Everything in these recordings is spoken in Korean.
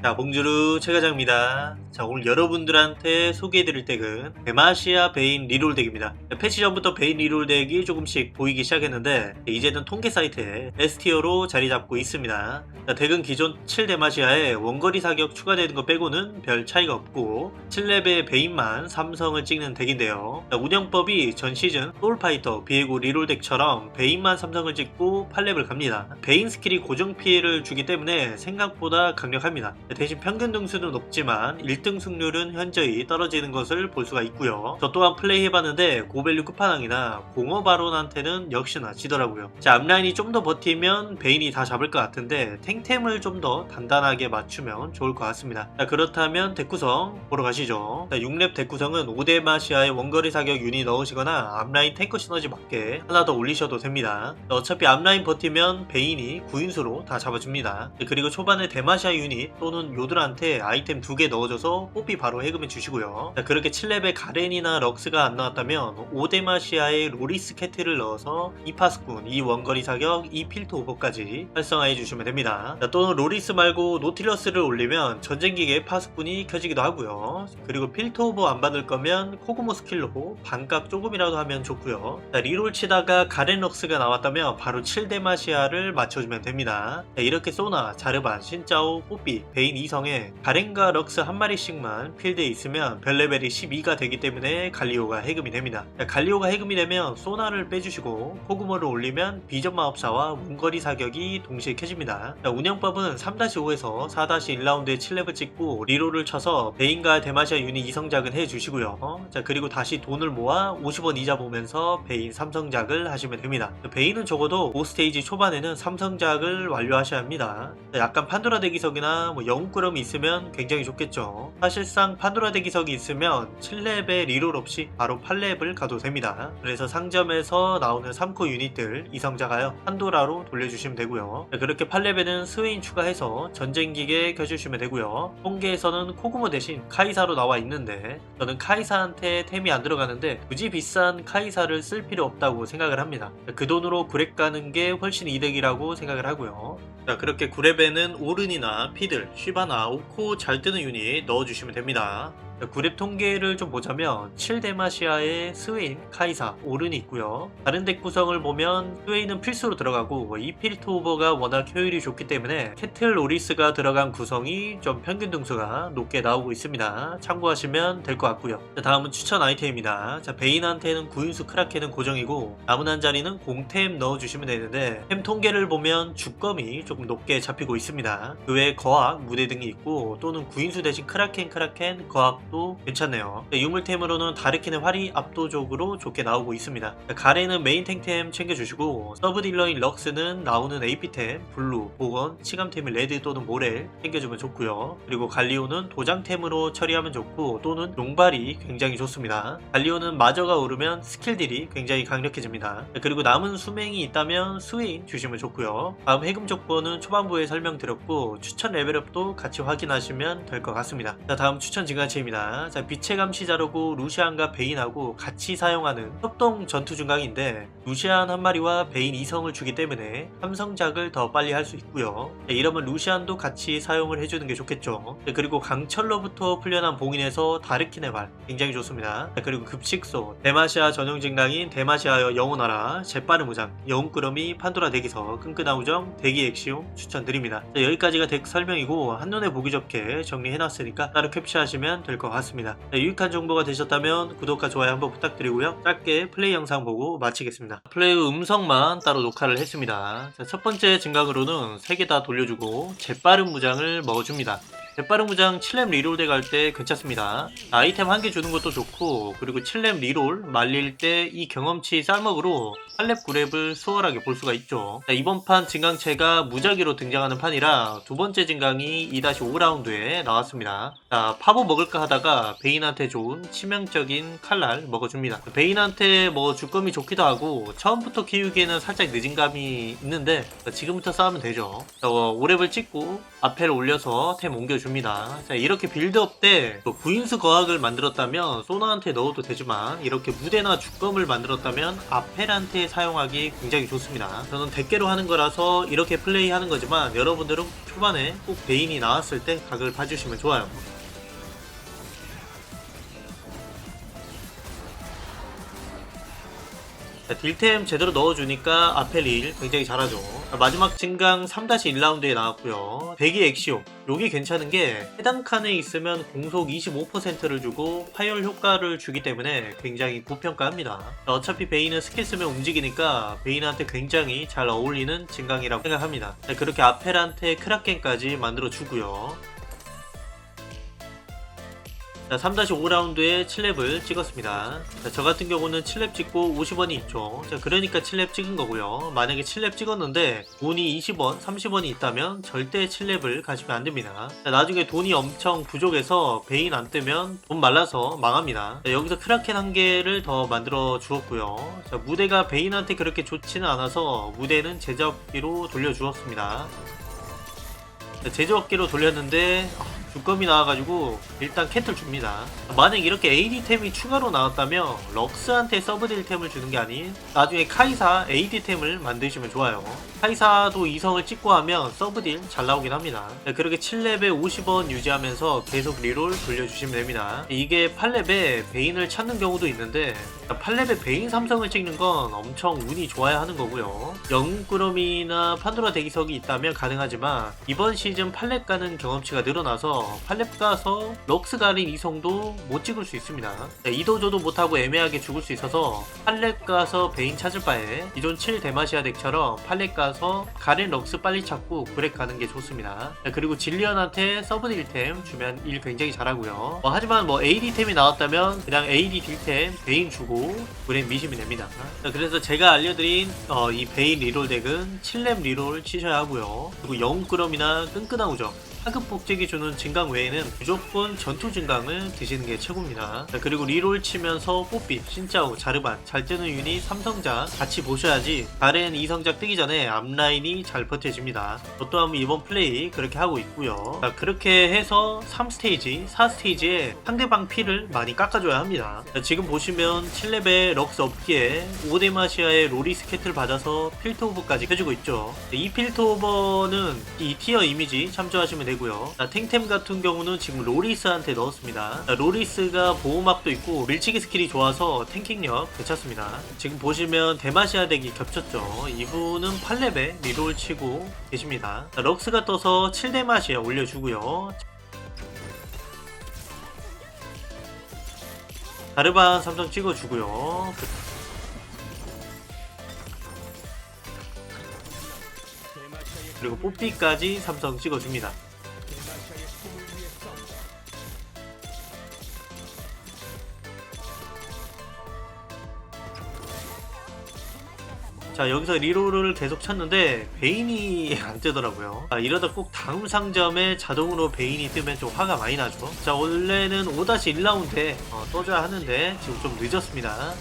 자, 봉주루 최과장입니다. 자, 오늘 여러분들한테 소개해드릴 덱은 데마시아 베인 리롤 덱입니다. 패치 전부터 베인 리롤 덱이 조금씩 보이기 시작했는데 이제는 통계 사이트에 S티어로 자리 잡고 있습니다. 자, 덱은 기존 7 데마시아에 원거리 사격 추가되는 거 빼고는 별 차이가 없고 7렙의 베인만 삼성을 찍는 덱인데요. 자, 운영법이 전 시즌 소울파이터 비에고 리롤 덱처럼 베인만 삼성을 찍고 8렙을 갑니다. 베인 스킬이 고정 피해를 주기 때문에 생각보다 강력합니다. 대신 평균 등수는 높지만 1등 승률은 현저히 떨어지는 것을 볼 수가 있고요. 저 또한 플레이 해봤는데 고밸류 끝판왕이나 공허 바론한테는 역시나 지더라고요. 자, 앞라인이 좀 더 버티면 베인이 다 잡을 것 같은데 탱템을 좀 더 단단하게 맞추면 좋을 것 같습니다. 자, 그렇다면 덱구성 보러 가시죠. 자, 6렙 덱구성은 5대 마시아의 원거리 사격 유닛 넣으시거나 앞라인 탱커 시너지 맞게 하나 더 올리셔도 됩니다. 어차피 앞라인 버티면 베인이 9인수로 다 잡아줍니다. 그리고 초반에 데마시아 유닛 또는 요들한테 아이템 두 개 넣어줘서 뽀삐 바로 해금해 주시고요. 자, 그렇게 7렙의 가렌이나 럭스가 안 나왔다면 5데마시아의 로리스 캐트를 넣어서 이 파스꾼, 이 원거리 사격, 이 필드 오버까지 활성화해 주시면 됩니다. 자, 또는 로리스 말고 노틸러스를 올리면 전쟁기계 파스꾼이 켜지기도 하고요. 그리고 필드 오버 안 받을 거면 코그모 스킬로 반값 조금이라도 하면 좋고요. 자, 리롤 치다가 가렌 럭스가 나왔다면 바로 7데마시아를 맞춰주면 됩니다. 자, 이렇게 소나, 자르반, 신짜오, 뽀삐, 베인 2성에 가렌과 럭스 한 마리씩만 필드에 있으면 별 레벨이 12가 되기 때문에 갈리오가 해금이 됩니다. 자, 갈리오가 해금이 되면 소나를 빼주시고 코그모를 올리면 비전 마법사와 문거리 사격이 동시에 켜집니다. 자, 운영법은 3-5에서 4-1라운드에 7렙을 찍고 리롤을 쳐서 베인과 데마시아 유닛 2성작은 해주시고요. 자 그리고 다시 돈을 모아 50원 이자 보면서 베인 3성작을 하시면 됩니다. 베인은 적어도 5스테이지 초반에는 3성작을 완료하셔야 합니다. 자, 약간 판도라 대기석이나 뭐 영 웅꾸러미 있으면 굉장히 좋겠죠. 사실상 판도라 대기석이 있으면 7렙의 리롤 없이 바로 8렙을 가도 됩니다. 그래서 상점에서 나오는 3코 유닛들 이성자가요 판도라로 돌려주시면 되고요. 자, 그렇게 8렙에는 스웨인 추가해서 전쟁기계 켜주시면 되고요. 통계에서는 코그모 대신 카이사로 나와 있는데 저는 카이사한테 템이 안 들어가는데 굳이 비싼 카이사를 쓸 필요 없다고 생각을 합니다. 그 돈으로 구렉 가는 게 훨씬 이득이라고 생각을 하고요. 자 그렇게 구랩에는 오른이나 피들, 쉬바나, 오코 잘 뜨는 유닛 넣어주시면 됩니다. 자, 구랩 통계를 좀 보자면 7데마시아의 스웨인, 카이사, 오른이 있고요. 다른 덱 구성을 보면 스웨인은 필수로 들어가고 뭐 이필트 오버가 워낙 효율이 좋기 때문에 캐틀 오리스가 들어간 구성이 좀 평균 등수가 높게 나오고 있습니다. 참고하시면 될 것 같고요. 자, 다음은 추천 아이템입니다. 자, 베인한테는 구인수 크라켄은 고정이고 남은 한 자리는 공템 넣어주시면 되는데 템 통계를 보면 주검이 조금 높게 잡히고 있습니다. 그 외에 거학, 무대 등이 있고 또는 구인수 대신 크라켄, 크라켄, 거학 도 괜찮네요. 자, 유물템으로는 다르킨의 활이 압도적으로 좋게 나오고 있습니다. 자, 가레는 메인 탱템 챙겨주시고 서브 딜러인 럭스는 나오는 AP템, 블루, 보건, 치감템인 레드 또는 모렐 챙겨주면 좋고요. 그리고 갈리오는 도장템으로 처리하면 좋고 또는 용발이 굉장히 좋습니다. 갈리오는 마저가 오르면 스킬들이 굉장히 강력해집니다. 자, 그리고 남은 수맹이 있다면 스웨인 주시면 좋고요. 다음 해금 조건은 초반부에 설명드렸고 추천 레벨업도 같이 확인하시면 될 것 같습니다. 자 다음 추천 증강체입니다. 자 빛의 감시자로고 루시안과 베인하고 같이 사용하는 협동 전투 증강인데 루시안 한 마리와 베인 2성을 주기 때문에 삼성작을 더 빨리 할 수 있고요. 자, 이러면 루시안도 같이 사용을 해주는 게 좋겠죠. 자, 그리고 강철로부터 풀려난 봉인에서 다르킨의 발 굉장히 좋습니다. 자, 그리고 급식소 데마시아 전용 증강인 데마시아여 영혼하라 재빠른 무장 영웅꾸러미 판도라 대기석 끈끈한 우정 대기 엑시움 추천드립니다. 자, 여기까지가 덱 설명이고 한눈에 보기 좋게 정리해놨으니까 따로 캡처하시면 될 것 같습니다. 자, 유익한 정보가 되셨다면 구독과 좋아요 한번 부탁드리고요. 짧게 플레이 영상 보고 마치겠습니다. 플레이 음성만 따로 녹화를 했습니다. 자, 첫 번째 증강으로는 3개 다 돌려주고 재빠른 무장을 먹어줍니다. 재빠른 무장 7렙 리롤 덱할때 괜찮습니다. 아이템 한 개 주는 것도 좋고 그리고 7렙 리롤 말릴 때 이 경험치 쌀먹으로 8렙 9렙을 수월하게 볼 수가 있죠. 자, 이번 판 증강체가 무작위로 등장하는 판이라 두 번째 증강이 2-5라운드에 나왔습니다. 자, 파보 먹을까 하다가 베인한테 좋은 치명적인 칼날 먹어줍니다. 베인한테 뭐 주검이 좋기도 하고 처음부터 키우기에는 살짝 늦은 감이 있는데 자, 지금부터 싸우면 되죠. 자, 어, 5렙을 찍고 앞에를 올려서 템 옮겨 줍니다. 자, 이렇게 빌드업 때또 구인수 거학을 만들었다면 소나한테 넣어도 되지만 이렇게 무대나 주검을 만들었다면 아펠한테 사용하기 굉장히 좋습니다. 저는 대깨로 하는 거라서 이렇게 플레이하는 거지만 여러분들은 초반에 꼭 베인이 나왔을 때 각을 봐주시면 좋아요. 자, 딜템 제대로 넣어주니까 아펠1 굉장히 잘하죠. 자, 마지막 진강 3-1라운드에 나왔고요. 대기 엑시오. 요게 괜찮은 게 해당 칸에 있으면 공속 25%를 주고 파열 효과를 주기 때문에 굉장히 고평가합니다. 자, 어차피 베인은 스킬 쓰면 움직이니까 베인한테 굉장히 잘 어울리는 진강이라고 생각합니다. 자, 그렇게 아펠한테 크라켄까지 만들어주고요. 자, 3-5라운드에 7렙을 찍었습니다. 자, 저 같은 경우는 7렙 찍고 50원이 있죠. 자, 그러니까 7렙 찍은 거고요. 만약에 7렙 찍었는데 돈이 20원, 30원이 있다면 절대 7렙을 가시면 안 됩니다. 자, 나중에 돈이 엄청 부족해서 베인 안 뜨면 돈 말라서 망합니다. 자, 여기서 크라켄 한 개를 더 만들어 주었고요. 자, 무대가 베인한테 그렇게 좋지는 않아서 무대는 제작기로 돌려 주었습니다. 자, 제조업계로 돌렸는데 아, 주검이 나와가지고 일단 캔틀 줍니다. 만약 이렇게 AD템이 추가로 나왔다면 럭스한테 서브딜템을 주는 게 아닌 나중에 카이사 AD템을 만드시면 좋아요. 카이사도 이성을 찍고 하면 서브딜 잘 나오긴 합니다. 자, 그렇게 7렙에 50원 유지하면서 계속 리롤 돌려주시면 됩니다. 이게 8렙에 베인을 찾는 경우도 있는데 8렙에 베인 삼성을 찍는 건 엄청 운이 좋아야 하는 거고요. 영웅꾸러미나 판도라 대기석이 있다면 가능하지만 이번 시즌 8렙 가는 경험치가 늘어나서 8렙 가서 럭스 가린 이성도 못 찍을 수 있습니다. 네, 이도저도 못하고 애매하게 죽을 수 있어서 8렙 가서 베인 찾을 바에 기존 7 데마시아 덱처럼 8렙 가서 가린 럭스 빨리 찾고 브렉 가는 게 좋습니다. 네, 그리고 질리언한테 서브 딜템 주면 일 굉장히 잘하고요. 어, 하지만 뭐 AD템이 나왔다면 그냥 AD 딜템 베인 주고 브렉 미시면 됩니다. 자, 그래서 제가 알려드린 어, 이 베인 리롤 덱은 7렙 리롤 치셔야 하고요. 그리고 영웅꾸러미나 끈끈한 우정 하급 복제기 주는 진강 외에는 무조건 전투 진강을 드시는 게 최고입니다. 자, 그리고 리롤 치면서 뽀삐, 신짜오, 자르반, 잘 뜨는 유닛, 삼성자 같이 보셔야지 다른 이성작 뜨기 전에 앞라인이 잘 버텨집니다. 저 또한 이번 플레이 그렇게 하고 있고요. 자, 그렇게 해서 3스테이지, 4스테이지에 상대방 피를 많이 깎아줘야 합니다. 자, 지금 보시면 7레벨 럭스 업기에 오데마시아의 로리 스케트를 받아서 필터 오버까지 해주고 있죠. 이 필터 오버는 이 티어 이미지 참조하시면 되고요. 자, 탱템 같은 경우는 지금 로리스한테 넣었습니다. 자, 로리스가 보호막도 있고 밀치기 스킬이 좋아서 탱킹력 괜찮습니다. 지금 보시면 데마시아 덱이 겹쳤죠. 이분은 8렙에 리롤 치고 계십니다. 자, 럭스가 떠서 7데마시아 올려주고요. 다르반 3점 찍어주고요. 그리고 뽀삐까지 삼성 찍어줍니다. 자 여기서 리롤을 계속 쳤는데 베인이 안 뜨더라고요. 아, 이러다 꼭 다음 상점에 자동으로 베인이 뜨면 좀 화가 많이 나죠. 자 원래는 5-1라운드에 어, 떠줘야 하는데 지금 좀 늦었습니다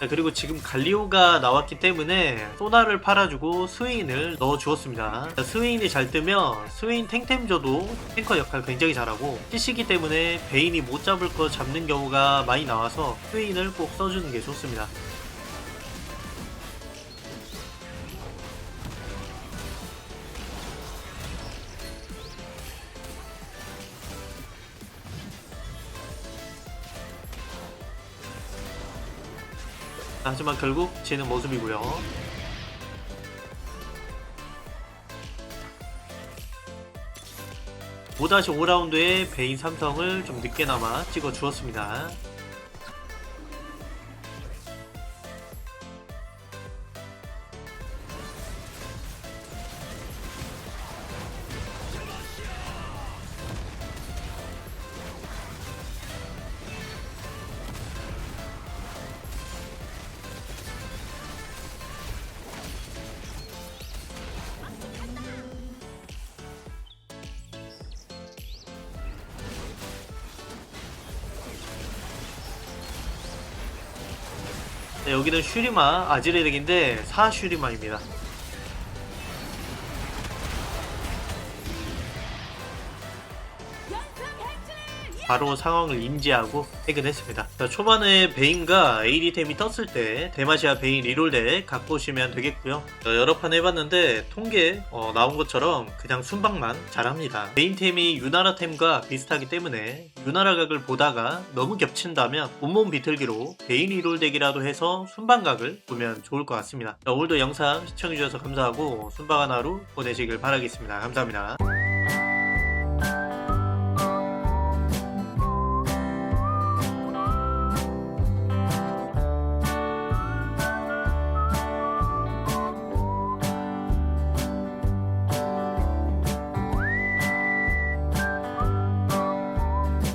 자, 그리고 지금 갈리오가 나왔기 때문에 소나를 팔아주고 스웨인을 넣어주었습니다. 자, 스웨인이 잘 뜨면 스웨인 탱템저도 탱커 역할 굉장히 잘하고 CC기 때문에 베인이 못 잡을 거 잡는 경우가 많이 나와서 스웨인을 꼭 써주는 게 좋습니다. 하지만 결국 지는 모습이고요. 오 5라운드에 베인 삼성을 좀 늦게나마 찍어 주었습니다. 자, 여기는 슈리마 아지레 덱인데 4 슈리마입니다. 바로 상황을 인지하고 퇴근했습니다. 자, 초반에 베인과 AD템이 떴을 때 데마시아 베인 리롤덱 갖고 오시면 되겠고요. 어, 여러 판 해봤는데 통계 어, 나온 것처럼 그냥 순방만 잘합니다. 베인템이 유나라템과 비슷하기 때문에 유나라 각을 보다가 너무 겹친다면 온몸 비틀기로 베인 리롤덱이라도 해서 순방각을 보면 좋을 것 같습니다. 자, 오늘도 영상 시청해주셔서 감사하고 순방한 하루 보내시길 바라겠습니다. 감사합니다.